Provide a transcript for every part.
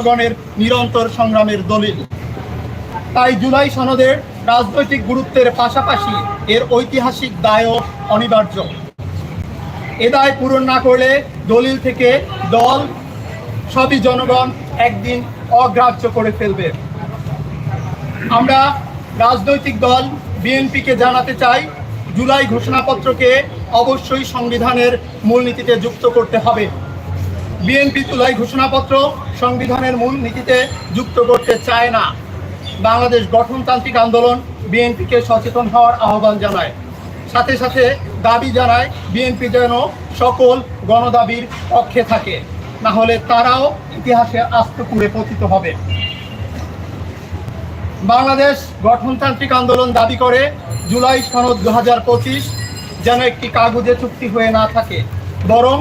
জনগণের নিরন্তর সংগ্রামের দলিল। তাই জুলাই সনদের রাজনৈতিক গুরুত্বের পাশাপাশি এর ঐতিহাসিক দায়ও অনিবার্য। এ দায় পূরণ না করলে দলিল থেকে দল, সবই জনগণ একদিন অগ্রাহ্য করে ফেলবে। আমরা রাজনৈতিক দল বিএনপিকে জানাতে চাই, জুলাই ঘোষণাপত্রকে অবশ্যই সংবিধানের মূলনীতিতে যুক্ত করতে হবে। বিএনপি জুলাই ঘোষণাপত্র সংবিধানের মূল নীতিতে যুক্ত করতে চায় না। বাংলাদেশ গঠনতান্ত্রিক আন্দোলন বিএনপিকে সচেতন হওয়ার আহ্বান জানায়। সাথে সাথে দাবি জানায় বিএনপি যেন সকল গণদাবির পক্ষে থাকে, না হলে তারাও ইতিহাসে আস্তপুরে পতিত হবে। বাংলাদেশ গঠনতান্ত্রিক আন্দোলন দাবি করে জুলাই সনদ দু হাজার পঁচিশ যেন একটি কাগজে চুক্তি হয়ে না থাকে, বরং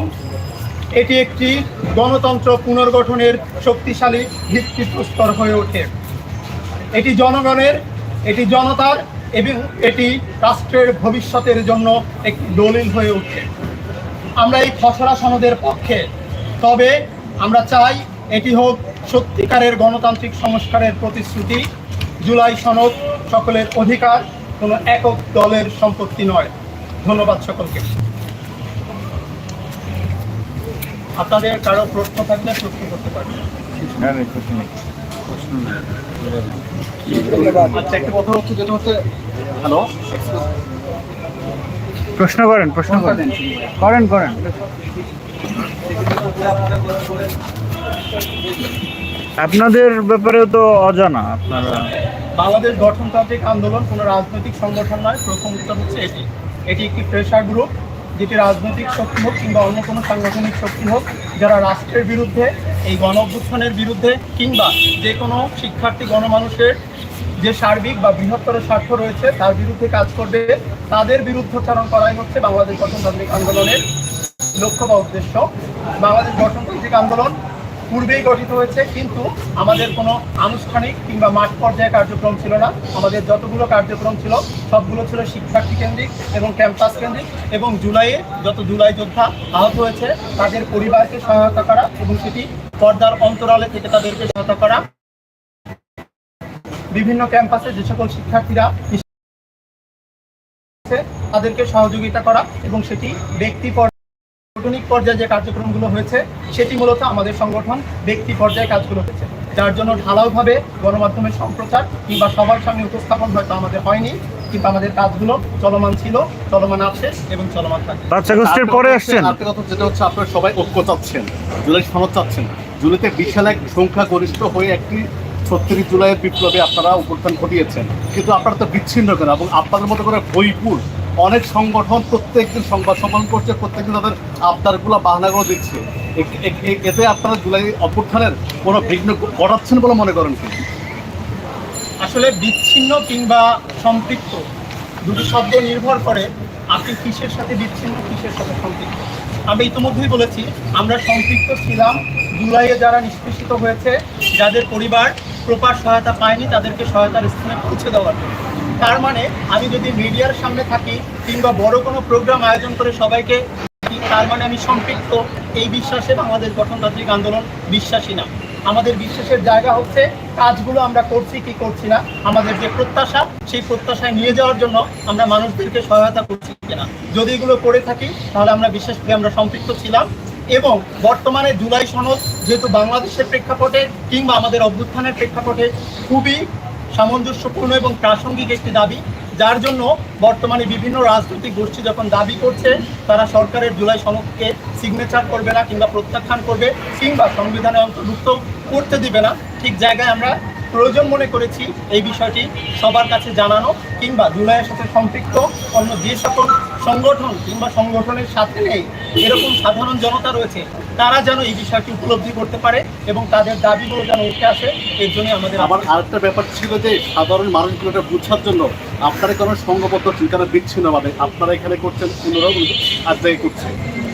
এটি একটি গণতন্ত্র পুনর্গঠনের শক্তিশালী ভিত্তিপ্রস্তর হয়ে ওঠে। এটি জনগণের, এটি জনতার এবং এটি রাষ্ট্রের ভবিষ্যতের জন্য একটি দলিল হয়ে ওঠে। আমরা এই খসড়া সনদের পক্ষে, তবে আমরা চাই এটি হোক সত্যিকারের গণতান্ত্রিক সংস্কারের প্রতিশ্রুতি। জুলাই সনদ সকলের অধিকার, কোনো একক দলের সম্পত্তি নয়। ধন্যবাদ সকলকে। আপনাদের কারও প্রশ্ন থাকলে প্রশ্ন করতে পারেন একটা কথা হচ্ছে যেটা হচ্ছে হ্যালো? প্রশ্ন করেন প্রশ্ন করেন। করেন করেন। আপনাদের ব্যাপারেও তো অজানা আপনারা। বাংলাদেশ গঠনতান্ত্রিক আন্দোলন কোনো রাজনৈতিক সংগঠন নয় প্রথম উত্তর হচ্ছে এটি। এটি একটি প্রেশার গ্রুপ যেটি রাজনৈতিক শক্তি হোক কিংবা অন্য কোনো সাংগঠনিক শক্তি হোক, যারা রাষ্ট্রের বিরুদ্ধে, এই গণ বিরুদ্ধে কিংবা যে কোনো শিক্ষার্থী, গণমানুষের যে সার্বিক বা বৃহত্তর স্বার্থ রয়েছে, তার বিরুদ্ধে কাজ করবে, তাদের বিরুদ্ধচারণ করাই হচ্ছে বাংলাদেশ গঠনতান্ত্রিক আন্দোলনের লক্ষ্য বা উদ্দেশ্য। বাংলাদেশ গঠনতান্ত্রিক আন্দোলন পূর্বেই গঠিত হয়েছে, কিন্তু আমাদের কোনো আনুষ্ঠানিক কিংবা মাঠ পর্যায়ে কার্যক্রম ছিল না। আমাদের যতগুলো কার্যক্রম ছিল, সবগুলো ছিল শিক্ষার্থী কেন্দ্রিক এবং ক্যাম্পাস কেন্দ্রিক এবং জুলাইয়ে যত জুলাই যোদ্ধা আহত হয়েছে, তাদের পরিবারকে সহায়তা করা এবং সেটি পর্দার অন্তরালে থেকে তাদেরকে সহায়তা করা। বিভিন্ন ক্যাম্পাসে যে সকল শিক্ষার্থীরা তাদেরকে সহযোগিতা করা এবং সেটি ব্যক্তি পর্যায়ে সাংগঠনিক পর্যায়ে যে কার্যক্রমগুলো হয়েছে সেটি মূলত আমাদের সংগঠন ব্যক্তি পর্যায়ে কাজগুলো হয়েছে যার জন্য ঢালাওভাবে গণমাধ্যমের সম্প্রচার কিংবা সবার সামনে উপস্থাপন হয়তো আমাদের হয়নি কিন্তু আমাদের কাজগুলো চলমান ছিল চলমান আছে এবং চলমান থাকবে। পরে আসছেন। আরেকটা কথা যেটা হচ্ছে আপনারা সবাই ঐক্য চাচ্ছেন জুলাই সনদ চাচ্ছেন। জুলাইতে বিশাল এক সংখ্যা গরিষ্ঠ হয়ে একটি ছত্রিশ জুলাইয়ের বিপ্লবে আপনারা উপস্থান ঘটিয়েছেন। কিন্তু আপনারা তো বিচ্ছিন্ন কেন? এবং আপনাদের মতো করে বইপুর অনেক সংগঠন প্রত্যেকদিন সংবাদ সম্মেলন করছে, প্রত্যেকদিন তাদের আবদারগুলো, বাহানাগুলো দিচ্ছে। এতে আপনারা জুলাই অভ্যুত্থানের কোনো বিঘ্ন ঘটাচ্ছেন বলে মনে করেন আসলে বিচ্ছিন্ন কিংবা সম্পৃক্ত দুটি শব্দ নির্ভর করে আপনি কিসের সাথে বিচ্ছিন্ন, কিসের সাথে সম্পৃক্ত? আমি ইতিমধ্যেই বলেছি, আমরা সম্পৃক্ত ছিলাম জুলাইয়ে যারা নিষ্পেষিত হয়েছে, যাদের পরিবার প্রপার সহায়তা পায়নি তাদেরকে সহায়তার স্থানে পৌঁছে দেওয়ার জন্য। তার মানে আমি যদি মিডিয়ার সামনে থাকি কিংবা বড় কোনো প্রোগ্রাম আয়োজন করে সবাইকে তার মানে আমি সম্পৃক্ত। এই বিশ্বাসে বাংলাদেশ গঠনতান্ত্রিক আন্দোলন বিশ্বাসী না। আমাদের বিশ্বাসের জায়গা হচ্ছে কাজগুলো আমরা করছি কি করছি না। আমাদের যে প্রত্যাশা, সেই প্রত্যাশায় নিয়ে যাওয়ার জন্য আমরা মানুষদেরকে সহায়তা করছি কিনা। যদি এগুলো করে থাকি, তাহলে আমরা বিশ্বাস করি আমরা সম্পৃক্ত ছিলাম। এবং বর্তমানে জুলাই সনদ যেহেতু বাংলাদেশের প্রেক্ষাপটে কিংবা আমাদের অভ্যুত্থানের প্রেক্ষাপটে খুবই সামঞ্জস্যপূর্ণ এবং প্রাসঙ্গিক একটি দাবি, যার জন্য বর্তমানে বিভিন্ন রাজনৈতিক গোষ্ঠী যখন দাবি করছে, তারা সরকারের জুলাই সনদকে সিগনেচার করবে না কিংবা প্রত্যাখ্যান করবে, কিংবা সংবিধানে অন্তর্ভুক্ত করতে দিবে না। ঠিক জায়গায় আমরা প্রয়োজন মনে করেছি এই বিষয়টি সবার কাছে জানানো, কিংবা জুলাইয়ের সাথে সম্পৃক্ত অন্য যে সকল সংগঠন কিংবা সংগঠনের সাথে নেই, এরকম সাধারণ জনতা রয়েছে তারা যেন এই বিষয়টি উপলব্ধি করতে পারে এবং তাদের দাবিগুলো যেন উঠে আসে এর জন্য আমাদের আবার আরেকটা ব্যাপার ছিল যে সাধারণ মানুষগুলো এটা বোঝার জন্য আপনারা কোনো সংঘবদ্ধ ঠিকানা বিচ্ছিন্নভাবে আপনারা এখানে করছেন অন্যরাও আর জায়গায় করছে।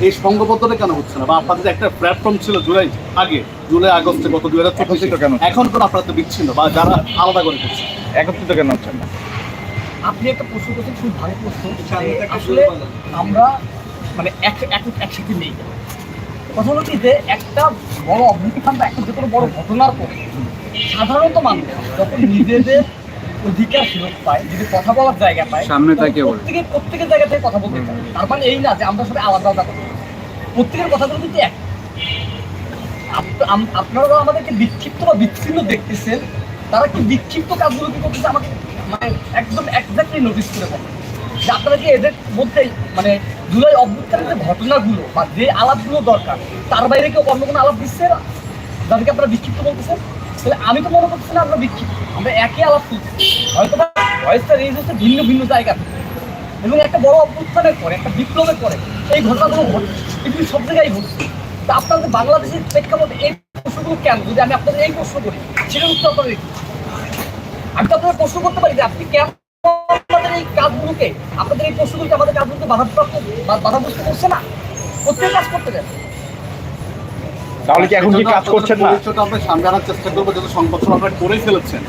এই সংঘবদ্ধটা কেন হচ্ছে না? বা আপনাদের একটা প্ল্যাটফর্ম ছিল জুলাই আগে জুলাই আগস্টে গত দুই হাজার একত্রিত কেন এখন কোনো আপনারা তো বিচ্ছিন্ন বা যারা আলাদা করে করছে। একত্রিত কেন হচ্ছেন না? আপনি একটা প্রশ্ন করছেন খুব ভালো প্রশ্ন আসলে আমরা মানে এক এক একসাথে নেই। কথা হলো কি যে একটা বড় বা একটা যে কোনো বড় ঘটনার পরে সাধারণত মানুষ যখন নিজেদের অধিকার ফেরত পায় যদি কথা বলার জায়গা পায় সামনে তাকিয়ে প্রত্যেকে প্রত্যেকের জায়গা থেকে কথা বলতে চায়। তার মানে এই না যে আমরা সবাই আলাদা আলাদা কথা। প্রত্যেকের কথাগুলো কিন্তু এক। আপনারা আমাদেরকে বিক্ষিপ্ত বা বিচ্ছিন্ন দেখতেছেন তারা কি বিক্ষিপ্ত কাজগুলো কি করতেছে আমাকে মানে একদম একজাক্টলি নোটিস করে বলেন যে আপনারা কি এদের মধ্যে মানে জুলাই অভ্যুত্থানের যে ঘটনাগুলো বা যে আলাপগুলো দরকার, তার বাইরে কেউ অন্য কোনো আলাপ দিচ্ছে না? যাদেরকে আপনারা বিক্ষিপ্ত বলতেছেন? তাহলে আমি তো মনে করছি না আমরা বিক্ষিপ্ত। আমরা একই আলাপ তুলছি হয়তো বা ভয়েসটা রেজ হচ্ছে ভিন্ন ভিন্ন জায়গা এবং একটা বড় অভ্যুত্থানের পরে, একটা বিপ্লবের পরে এই ঘটনাগুলো ঘটছে। পৃথিবীর সব জায়গায় ঘটছে। তা আপনাদের বাংলাদেশের প্রেক্ষাপটে এই প্রশ্নগুলো কেন? যদি আমি আপনাদের এই প্রশ্ন করি, সেটার উত্তর আপনারা দিন। আমি তো আপনাদের প্রশ্ন করতে পারি যে আপনি কেন আপনাদের এই কাজগুলোকে আপনাদের এই প্রশ্নগুলোকে আমাদের কাজগুলোকে বাধাপ্রাপ্ত বাধাগ্রস্ত করছে না? প্রত্যেক কাজ করতে দেন। তাহলে কি এখন কি কাজ করছেন না? আমরা সামনে আনার চেষ্টা করব যেহেতু সংবাদগুলো আপনারা করেই ফেলেছেন।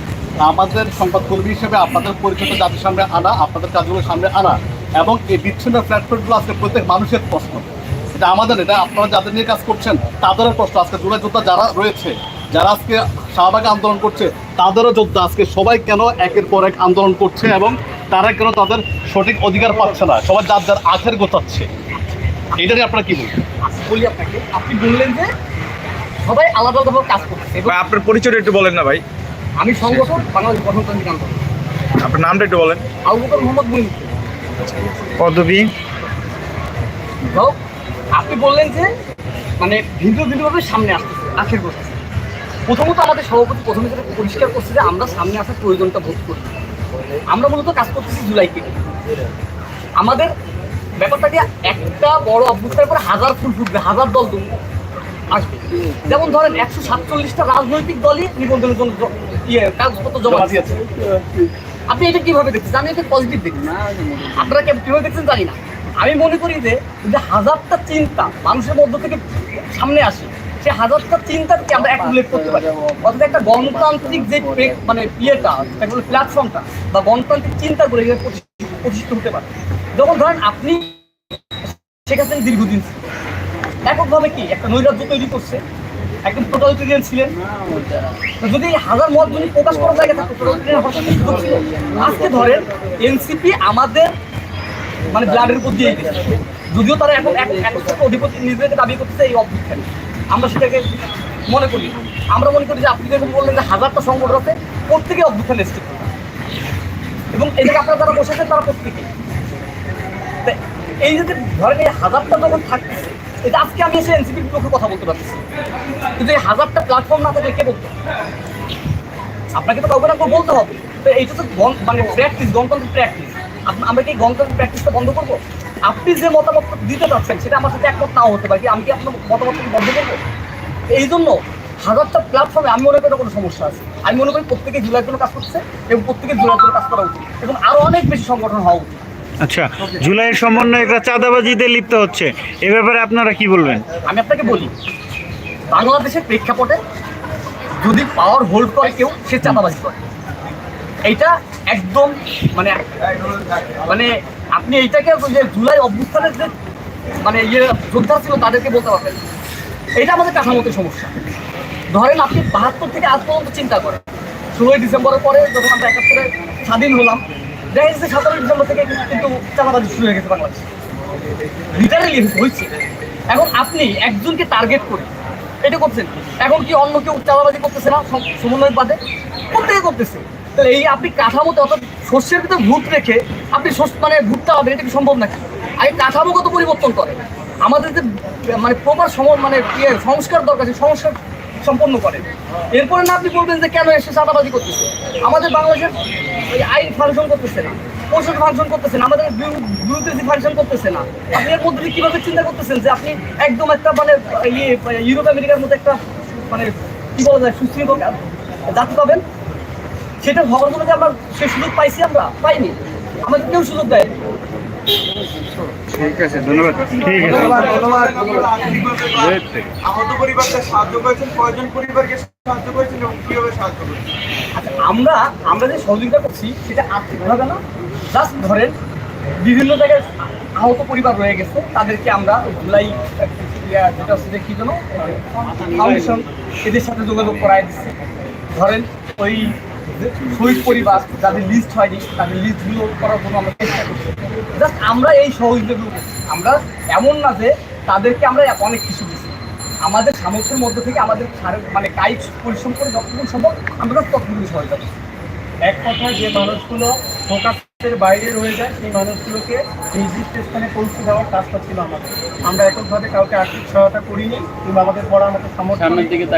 আমাদের সংবাদকর্মী হিসেবে আপনাদের পরিচয়টা জাতির সামনে আনা আপনাদের কাজগুলো সামনে আনা এবং এই বিচ্ছিন্ন প্ল্যাটফর্মগুলো আজকে প্রত্যেক মানুষের প্রশ্ন। এটা আমাদের এটা আপনারা যাদের নিয়ে কাজ করছেন তাদেরও প্রশ্ন। আজকে জুলাই যোদ্ধা যারা রয়েছে যারা আজকে শাহবাগ আন্দোলন করছে তাদেরও যোদ্ধা আজকে সবাই কেন একের পর এক আন্দোলন করছে এবং তারা কেন তাদের সঠিক অধিকার পাচ্ছে না? সবাই যার যার আখের গোছাচ্ছে। এটা নিয়ে আপনারা কি বলবেন? বলি আপনাকে আপনি বললেন যে সবাই আলাদা আলাদাভাবে কাজ করতেছে এবং ভাই, আপনার পরিচয়টা একটু বলেন না ভাই। আমি সংগঠন বাংলাদেশ গণতান্ত্রিক আন্দোলন আপনার নামটা একটু বলেন। আবু বকর মোহাম্মদ মুইন পদবী। আপনি বললেন যে মানে ভিন্ন ভিন্নভাবে সামনে আসতেছে আখের কথা প্রথমত আমাদের সভাপতি প্রথমে যেটা পরিষ্কার করছে যে আমরা সামনে আসার প্রয়োজনটা বোধ করি। আমরা মূলত কাজ করতেছি জুলাইকে। আমাদের ব্যাপারটাকে একটা বড় অভ্যুত্থানের পরে হাজার ফুল ফুটবে হাজার দল আসবে। যেমন ধরেন একশো সাতচল্লিশটা রাজনৈতিক দলই নিবন্ধনের জন্য ইয়ে কাগজপত্র জমা জমা দিয়েছে। আপনি এটা কীভাবে দেখছেন? আমি এটা পজিটিভ দেখছি আপনারা কীভাবে দেখছেন জানি না। আমি মনে করি যে যে হাজারটা চিন্তা মানুষের মধ্য থেকে সামনে আসে সে হাজারটা চিন্তাকে আমরা অ্যাকুমুলেট করতে পারি। অর্থাৎ একটা গণতান্ত্রিক যে মানে ইয়েটা যেটাকে প্ল্যাটফর্মটা বা গণতান্ত্রিক চিন্তাগুলো এখানে প্রতিষ্ঠিত হতে পারে। যেমন ধরেন আপনি শেখ দীর্ঘদিন। এককভাবে কি একটা নৈরাজ্য তৈরি করছে? একদম টোটালিটেরিয়ান ছিলেন। যদি হাজার মত যদি প্রকাশ করার জায়গা থাকতো আজকে ধরেন এনসিপি আমাদের মানে ব্লাডের উপর দিয়ে গেছে। যদিও তারা এখন এক অধিপতি নিজেদেরকে দাবি করতেছে এই অভ্যুত্থানে। আমরা সেটাকে মনে করি। আমরা মনে করি যে আপনি যেরকম বললেন যে হাজারটা সংগঠন আছে, প্রত্যেকে অভ্যুত্থান এসছে এবং যে আপনারা যারা বসে আছেন তারা প্রত্যেকে। এই যে ধরেন এই হাজারটা যখন থাকতেছে, এটা আজকে আমি এসে এনসিপির পক্ষে কথা বলতে পারতেছি। কিন্তু এই হাজারটা প্ল্যাটফর্ম না থাকলে কে বলতো? আপনাকে তো কাউকে না বলতে হবে। তো এইটা তো মানে প্র্যাকটিস গণতন্ত্রের প্র্যাকটিস আমরা কি গণতন্ত্রের প্র্যাকটিসটা বন্ধ করব? আপনি যে মতামত দিতে চাচ্ছেন সেটা আমার সাথে একমত নাও হতে পারে। কি আমি কি আপনার মতামত বন্ধ করব? এই জন্য হাজারটা প্ল্যাটফর্মে আমি মনে করি কোনো সমস্যা আছে। আমি মনে করি প্রত্যেকে জুলাই জন্য কাজ করছে এবং প্রত্যেকে জুলাই জন্য কাজ করা উচিত। এবং আরও অনেক বেশি সংগঠন হওয়া উচিত। আচ্ছা জুলাইয়ের সমন্বয়করা চাঁদাবাজিতে লিপ্ত হচ্ছে। এ ব্যাপারে আপনারা কি বলবেন? আমি আপনাকে বলি বাংলাদেশের প্রেক্ষাপটে যদি পাওয়ার হোল্ড করে কেউ সে চাঁদাবাজি করে। এইটা একদম মানে মানে আপনি এইটাকে যে জুলাই অভ্যুত্থানের যে মানে ইয়ে যোদ্ধা ছিল, তাদেরকে বলতে পারবেন। এটা আমাদের কাঠামোতে সমস্যা। ধরেন আপনি বাহাত্তর থেকে আজ পর্যন্ত চিন্তা করেন। ষোলোই ডিসেম্বরের পরে যখন আমরা একাত্তরে স্বাধীন হলাম, দেখা যাচ্ছে সতেরোই ডিসেম্বর থেকে কিন্তু চাঁদাবাজি শুরু হয়ে গেছে বাংলাদেশে। লিটারেলি হয়েছে। এখন আপনি একজনকে টার্গেট করে এটা করছেন এখন কি অন্য কেউ চাঁদাবাজি করতেছে না? সম- সমন্বয় বাদে? প্রত্যেকে করতেছে? তাহলে এই আপনি কাঠামোতে অর্থাৎ শস্যের ভিতরে ভূত রেখে আপনি মানে ভুট্টা হবে এটা কি সম্ভব নাকি? আগে কাঠামোগত পরিবর্তন করে। আমাদের যে মানে প্রপার সম মানে ইয়ে সংস্কার দরকার সেই সংস্কার সম্পন্ন করে। এরপরে না আপনি বলবেন যে কেন এসে চাঁদাবাজি করতেছে? আমাদের বাংলাদেশের আইন ফাংশন করতেছে না। পরিষদ ফাংশন করতেছেন, আমাদের বিরুদ্ধে ফাংশন করতেছে না। আপনি এর মধ্যে কীভাবে চিন্তা করতেছেন যে আপনি একদম একটা মানে ইয়ে ইউরোপ আমেরিকার মধ্যে একটা মানে কি বলা যায়, সুশৃঙ্খল জাতি পাবেন? সেটা ভগবান যে আমরা সে সুযোগ পাইছি আমরা? পাইনি। আমাদের কেউ সুযোগ দেয় ঠিক আছে ধন্যবাদ। ঠিক আছে। আহত পরিবারকে সাহায্য করেছেন কয়জন পরিবারকে সাহায্য করেছেন এবং কীভাবে সাহায্য করেছেন? আচ্ছা আমরা আমরা যে সহযোগিতা করছি সেটা আর্থিকভাবে না জাস্ট ধরেন বিভিন্ন জায়গায় আহত পরিবার রয়ে গেছে তাদেরকে আমরা ইয়া যেটা হচ্ছে যে কি যেন ফাউন্ডেশন এদের সাথে যোগাযোগ করাই দিচ্ছে। ধরেন ওই শহীদ পরিবার যাদের লিস্ট হয়নি তাদের লিস্টগুলো করার জন্য আমরা চেষ্টা করছি। জাস্ট আমরা এই সহযোগিতাগুলো আমরা এমন না যে তাদেরকে আমরা অনেক কিছু দিচ্ছি আমাদের সামর্থ্যের মধ্যে থেকে আমাদের মানে কায়িক পরিশ্রম করে যতটুকু সম্ভব আমরা ততটুকু সহায়তা করছি। এক কথায় যে মানুষগুলো ফোকাসের বাইরে রয়ে যায় সেই মানুষগুলোকে নির্দিষ্ট স্থানে পৌঁছে দেওয়ার কাজটা ছিল আমাদের। আমরা এককভাবে কাউকে আর্থিক সহায়তা করিনি কিংবা আমাদের পড়ার মতো সামর্থ্য।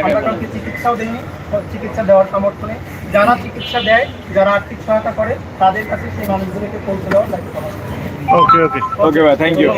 আমরা কাউকে চিকিৎসাও দেইনি চিকিৎসা দেওয়ার সামর্থ্য নেই। যারা চিকিৎসা দেয় যারা আর্থিক সহায়তা করে তাদের কাছে সেই মানুষগুলোকে পৌঁছে দেওয়ার দায়িত্ব ওকে ওকে ওকে ভাই থ্যাংক ইউ